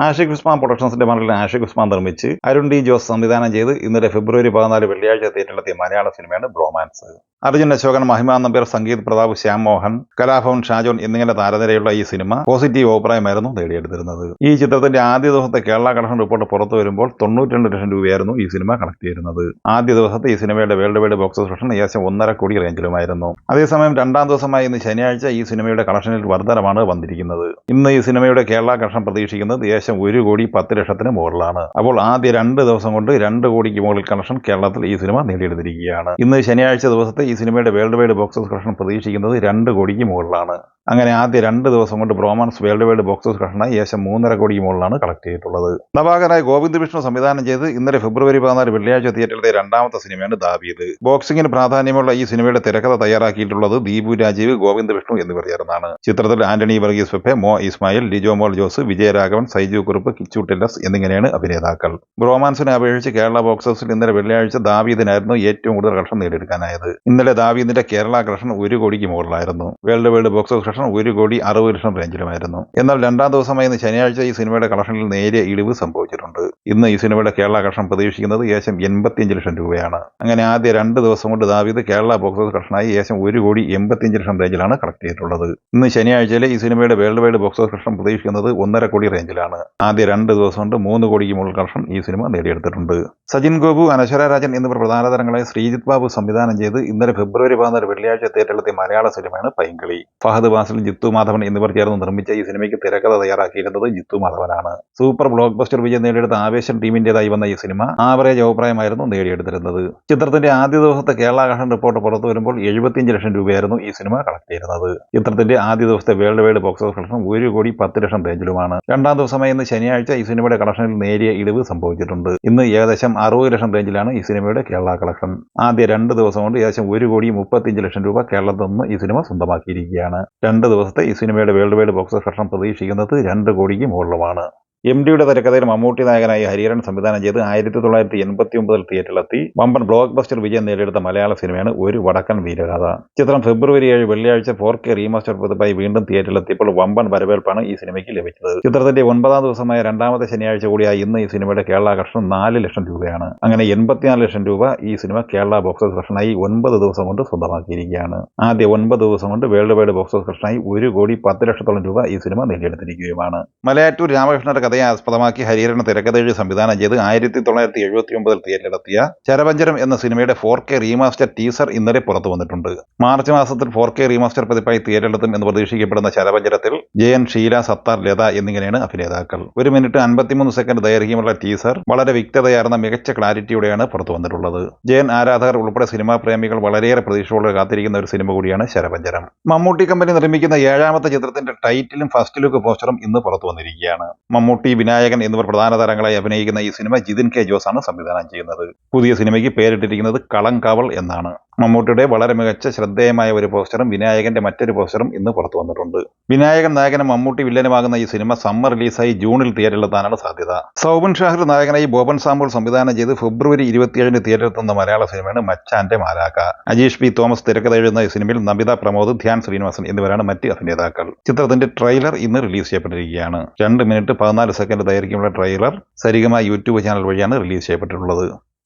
ആഷിഖ് ഉസ്മാൻ പ്രൊഡക്ഷൻസിന്റെ മണ്ണിൽ ആഷിഖ് ഉസ്മാൻ നിർമ്മിച്ച് അരുൺ ഡി ജോസ് സംവിധാനം ചെയ്ത് ഇന്നലെ ഫെബ്രുവരി പതിനാല് വെള്ളിയാഴ്ച തിയേറ്ററിലെത്തിയ മലയാള സിനിമയാണ് ബ്രോമാൻസ്. അർജുൻ അശോകൻ മഹിമ നമ്പ്യർ സംഗീത് പ്രതാപ് ശ്യാം മോഹൻ കലാഭവൻ ഷാജോൻ എന്നിങ്ങനെ താരനിരയുള്ള ഈ സിനിമ പോസിറ്റീവ് അഭിപ്രായമായിരുന്നു നേടിയെടുത്തിരുന്നത്. ഈ ചിത്രത്തിന്റെ ആദ്യ ദിവസത്തെ കേരള കളക്ഷൻ റിപ്പോർട്ട് പുറത്തു വരുമ്പോൾ തൊണ്ണൂറ്റിരണ്ട് ലക്ഷം രൂപയായിരുന്നു ഈ സിനിമ കളക്ട് ചെയ്തിരുന്നത്. ആദ്യ ദിവസത്തെ ഈ സിനിമയുടെ വേൾഡ് വൈഡ് ബോക്സ് ഓഫീസ് ഏകദേശം ഒന്നര കോടി റേഞ്ചിലുമായിരുന്നു. അതേസമയം രണ്ടാം ദിവസമായി ഇന്ന് ശനിയാഴ്ച ഈ സിനിമയുടെ കളക്ഷനിൽ വർധനമാണ് വന്നിരിക്കുന്നത്. ഇന്ന് ഈ സിനിമയുടെ കേരള കളക്ഷൻ പ്രതീക്ഷിക്കുന്നത് ഏകദേശം ഒരു കോടി പത്ത് ലക്ഷത്തിന് മുകളിലാണ്. അപ്പോൾ ആദ്യ രണ്ട് ദിവസം കൊണ്ട് രണ്ട് കോടിക്ക് മുകളിൽ കണക്ഷൻ കേരളത്തിൽ ഈ സിനിമ നേടിയെടുത്തിരിക്കുകയാണ്. ഇന്ന് ശനിയാഴ്ച ദിവസത്തെ ഈ സിനിമയുടെ world wide box office collection പ്രതീക്ഷിക്കുന്നത് രണ്ട് കോടിക്ക് മുകളിലാണ്. അങ്ങനെ ആദ്യ രണ്ട് ദിവസം കൊണ്ട് Bromance world wide box office കളക്ഷനായി ഏകദേശം മൂന്നര കോടിക്ക് മുകളിലാണ് കളക്ട് ചെയ്തിട്ടുള്ളത്. നവാകനായ ഗോവിന്ദ് വിഷ്ണു സംവിധാനം ചെയ്ത് ഇന്നലെ ഫെബ്രുവരി പതിനാല് വെള്ളിയാഴ്ച തിയേറ്ററിലെ രണ്ടാമത്തെ സിനിമയാണ് ദാവീദ്. ബോക്സിംഗിന് പ്രാധാന്യമുള്ള ഈ സിനിമയുടെ തിരക്കഥ തയ്യാറാക്കിയിട്ടുള്ളത് ദീപു രാജീവ് ഗോവിന്ദ് വിഷ്ണു എന്നിവർ ചേർന്നാണ്. ചിത്രത്തിൽ ആന്റണി വർഗീസ് പെപ്പെ മോ ഇസ്മായിൽ ലിജോ മോൾ ജോസ് വിജയരാഘവൻ സൈജു കുറുപ്പ് കിച്ചു ടെല്ലസ് എന്നിങ്ങനെയാണ് അഭിനേതാക്കൾ. ബ്രോമാൻസിനെ അപേക്ഷിച്ച് കേരള ബോക്സ് ഓഫീസിൽ ഇന്നലെ വെള്ളിയാഴ്ച ദാവീദിനായിരുന്നു ഏറ്റവും കൂടുതൽ കളക്ഷൻ നേടിയെടുക്കാനായത്. ഇന്നലെ ദാവീദിന്റെ കേരള കളക്ഷൻ ഒരു കോടിക്ക് മുകളിലായിരുന്നു. World wide box office collection ഒരു കോടി അറുപത് ലക്ഷം റേഞ്ചിലുമായിരുന്നു. എന്നാൽ രണ്ടാം ദിവസമായ ഇന്ന് ശനിയാഴ്ച ഈ സിനിമയുടെ കളക്ഷനിൽ നേരിയ ഇടിവ് സംഭവിച്ചിട്ടുണ്ട്. ഇന്ന് ഈ സിനിമയുടെ കേരള കളക്ഷൻ പ്രതീക്ഷിക്കുന്നത് ഏകദേശം എൺപത്തിയഞ്ച് ലക്ഷം രൂപയാണ്. അങ്ങനെ ആദ്യ രണ്ട് ദിവസം കൊണ്ട് ദാവിത് കേരള ബോക്സ് ഓഫീസ് കളക്ഷനായി ഏകദേശം ഒരു കോടി എൺപത്തിയഞ്ച് ലക്ഷം റേഞ്ചിലാണ് കളക്ട് ചെയ്തിട്ടുള്ളത്. ഇന്ന് ശനിയാഴ്ചയിലെ ഈ സിനിമയുടെ world wide box office collection പ്രതീക്ഷിക്കുന്നത് ഒന്നര കോടി റേഞ്ചിലാണ്. ആദ്യ രണ്ട് ദിവസം കൊണ്ട് മൂന്ന് കോടിക്ക് മുകളിൽ കളക്ഷൻ ഈ സിനിമ നേടിയെടുത്തിട്ടുണ്ട്. സജിൻ ഗോപു അനശ്വര രാജൻ എന്നിവർ പ്രധാന താരങ്ങളെ ശ്രീജിത് ബാബു സംവിധാനം ചെയ്ത് ഇന്നലെ ഫെബ്രുവരി പതിനാല് വെള്ളിയാഴ്ച തിയേറ്ററിലെത്തിയ മലയാള സിനിമയാണ് പൈങ്കിളി. ഫഹദ് ബാസിൽ ജിത്തു മാധവൻ എന്നിവർ ചേർന്ന് നിർമ്മിച്ച ഈ സിനിമയ്ക്ക് തിരക്കഥ തയ്യാറാക്കിയിരുന്നത് ജിത്തു മാധവനാണ്. സൂപ്പർ ബ്ലോക്ക് ബസ്റ്റർ വിജയം നേടിയെടുത്ത ആവേശം ടീമിന്റേതായി വന്ന ഈ സിനിമ ആവറേജ് അഭിപ്രായമായിരുന്നു നേടിയെടുത്തിരുന്നത്. ചിത്രത്തിന്റെ ആദ്യ ദിവസത്തെ കേരള കളക്ഷൻ റിപ്പോർട്ട് പുറത്തു വരുമ്പോൾ എഴുപത്തിയഞ്ച് ലക്ഷം രൂപയായിരുന്നു ഈ സിനിമ കളക്ട് ചെയ്യുന്നത് ചിത്രത്തിന്റെ ആദ്യ ദിവസത്തെ world wide box office collection ഒരു കോടി പത്ത് ലക്ഷം റേഞ്ചിലുമാണ് രണ്ടാം ദിവസമായ ഇന്ന് ശനിയാഴ്ച ഈ സിനിമയുടെ കളക്ഷനിൽ നേരിയ ഇടിവ് സംഭവിച്ചിട്ടുണ്ട്. ഇന്ന് ഏകദേശം അറുപത് ലക്ഷം റേഞ്ചിലാണ് ഈ സിനിമയുടെ കേരള കളക്ഷൻ. ആദ്യ രണ്ട് ദിവസം കൊണ്ട് ഏകദേശം ഒരു കോടി മുപ്പത്തിയഞ്ച് ലക്ഷം രൂപ കേരളത്തിൽ നിന്ന് ഈ സിനിമ സ്വന്തമാക്കിയിരിക്കുകയാണ്. രണ്ട് ദിവസത്തെ ഈ സിനിമയുടെ വേൾഡ് വൈഡ് ബോക്സ് കളക്ഷൻ പ്രതീക്ഷിക്കുന്നത് രണ്ട് കോടിക്ക് മുകളിലുമാണ്. എം ഡിയുടെ തിരക്കഥയിൽ മമ്മൂട്ടി നായകനായി ഹരിഹരൻ സംവിധാനം ചെയ്ത് ആയിരത്തി തൊള്ളായിരത്തി എൺപത്തി ഒമ്പതിൽ തിയേറ്ററിലെത്തി വമ്പൻ ബ്ലോക്ക് ബസ്റ്റർ വിജയം നേടിയെടുത്ത മലയാള സിനിമയാണ് ഒരു വടക്കൻ വീരകഥ ചിത്രം ഫെബ്രുവരി ഏഴ് വെള്ളിയാഴ്ച ഫോർ കെ റീമാസ്റ്റർ പതിപ്പായി വീണ്ടും തിയേറ്ററിലെത്തിയപ്പോൾ വമ്പൻ വരവേൽപ്പാണ് ഈ സിനിമയ്ക്ക് ലഭിച്ചത്. ചിത്രത്തിന്റെ ഒൻപതാം ദിവസമായ രണ്ടാമത്തെ ശനിയാഴ്ച കൂടിയായി ഇന്ന് ഈ സിനിമയുടെ കേരള കളക്ഷൻ നാല് ലക്ഷം രൂപയാണ്. അങ്ങനെ എൺപത്തിനാല് ലക്ഷം രൂപ ഈ സിനിമ കേരള ബോക്സ് ഓഫീസ് കളക്ഷനായി ഒൻപത് ദിവസം കൊണ്ട് സ്വന്തമാക്കിയിരിക്കുകയാണ്. ആദ്യ ഒൻപത് ദിവസം കൊണ്ട് വേൾഡ് വൈഡ് ബോക്സ് ഓഫീസ് കളക്ഷനായി ഒരു കോടി പത്ത് ലക്ഷത്തോളം രൂപ ഈ സിനിമ നേടിയെടുത്തിരിക്കുകയുമാണ്. മലയാറ്റൂർ രാമകൃഷ്ണന്റെ കഥയെ ആസ്പദമാക്കി ഹരിഹരൻ തിരക്കഥയിൽ സംവിധാനം ചെയ്ത് ആയിരത്തി തൊള്ളായിരത്തി എഴുപത്തി ഒമ്പതിൽ തിയേറ്ററിലെത്തിയ ചരപഞ്ചരം എന്ന സിനിമയുടെ ഫോർ കെ റീമാസ്റ്റർ ടീസർ ഇന്നലെ പുറത്തു വന്നിട്ടുണ്ട്. മാർച്ച് മാസത്തിൽ ഫോർ കെ റീമാസ്റ്റർ പതിപ്പായി തിയേറ്ററിലെത്തും എന്ന് പ്രതീക്ഷിക്കപ്പെടുന്ന ചരപഞ്ചരത്തിൽ ജയൻ ഷീല സത്താർ ലത എന്നിങ്ങനെയാണ് അഭിനേതാക്കൾ. ഒരു മിനിറ്റ് അൻപത്തിമൂന്ന് സെക്കൻഡ് ദൈർഘ്യമുള്ള ടീസർ വളരെ വ്യക്തതയാർന്ന മികച്ച ക്ലാരിറ്റിയോടെയാണ് പുറത്തു വന്നിട്ടുള്ളത്. ജയൻ ആരാധകർ ഉൾപ്പെടെ സിനിമാ പ്രേമികൾ വളരെയേറെ പ്രതീക്ഷയോടെ കാത്തിരിക്കുന്ന ഒരു സിനിമ കൂടിയാണ് ശരപഞ്ചരം മമ്മൂട്ടി കമ്പനി നിർമ്മിക്കുന്ന ഏഴാമത്തെ ചിത്രത്തിന്റെ ടൈറ്റിലും ഫസ്റ്റ് ലുക്ക് പോസ്റ്ററും ഇന്ന് പുറത്തു വന്നിരിക്കുകയാണ്. മമ്മൂട്ടി വിനായകൻ എന്നിവർ പ്രധാന താരങ്ങളായി അഭിനയിക്കുന്ന ഈ സിനിമ ജിതിൻ കെ ജോസ് ആണ് സംവിധാനം ചെയ്യുന്നത്. പുതിയ സിനിമയ്ക്ക് പേരിട്ടിരിക്കുന്നത് കളങ്കാവൾ എന്നാണ്. മമ്മൂട്ടിയുടെ വളരെ മികച്ച ശ്രദ്ധേയമായ ഒരു പോസ്റ്ററും വിനായകന്റെ മറ്റൊരു പോസ്റ്ററും ഇന്ന് പുറത്തു വന്നിട്ടുണ്ട്. വിനായകൻ നായകനും മമ്മൂട്ടി വില്ലനുമാകുന്ന ഈ സിനിമ സമ്മർ റിലീസായി ജൂണിൽ തിയേറ്ററിലെത്താനാണ് സാധ്യത. സൗബൻ ഷാഹിർ നായകനായി ബോബൻ സാമ്പോൾ സംവിധാനം ചെയ്ത് ഫെബ്രുവരി ഇരുപത്തിയേഴിന് തിയേറ്ററിലെത്തുന്ന മലയാള സിനിമയാണ് മച്ചാന്റെ മാലാക്ക അജീഷ് പി തോമസ് തിരക്കഥ എഴുതുന്ന ഈ സിനിമയിൽ നമിത പ്രമോദ് ധ്യാൻ ശ്രീനിവാസൻ എന്നിവരാണ് മറ്റ് അഭിനേതാക്കൾ. ചിത്രത്തിന്റെ ട്രെയിലർ ഇന്ന് റിലീസ് ചെയ്യപ്പെട്ടിരിക്കുകയാണ്. രണ്ട് മിനിറ്റ് പതിനാല് സെക്കൻഡ് ദൈർഘ്യമുള്ള ട്രെയിലർ സരിഗമ യൂട്യൂബ് ചാനൽ വഴിയാണ് റിലീസ് ചെയ്യപ്പെട്ടിട്ടുള്ളത്.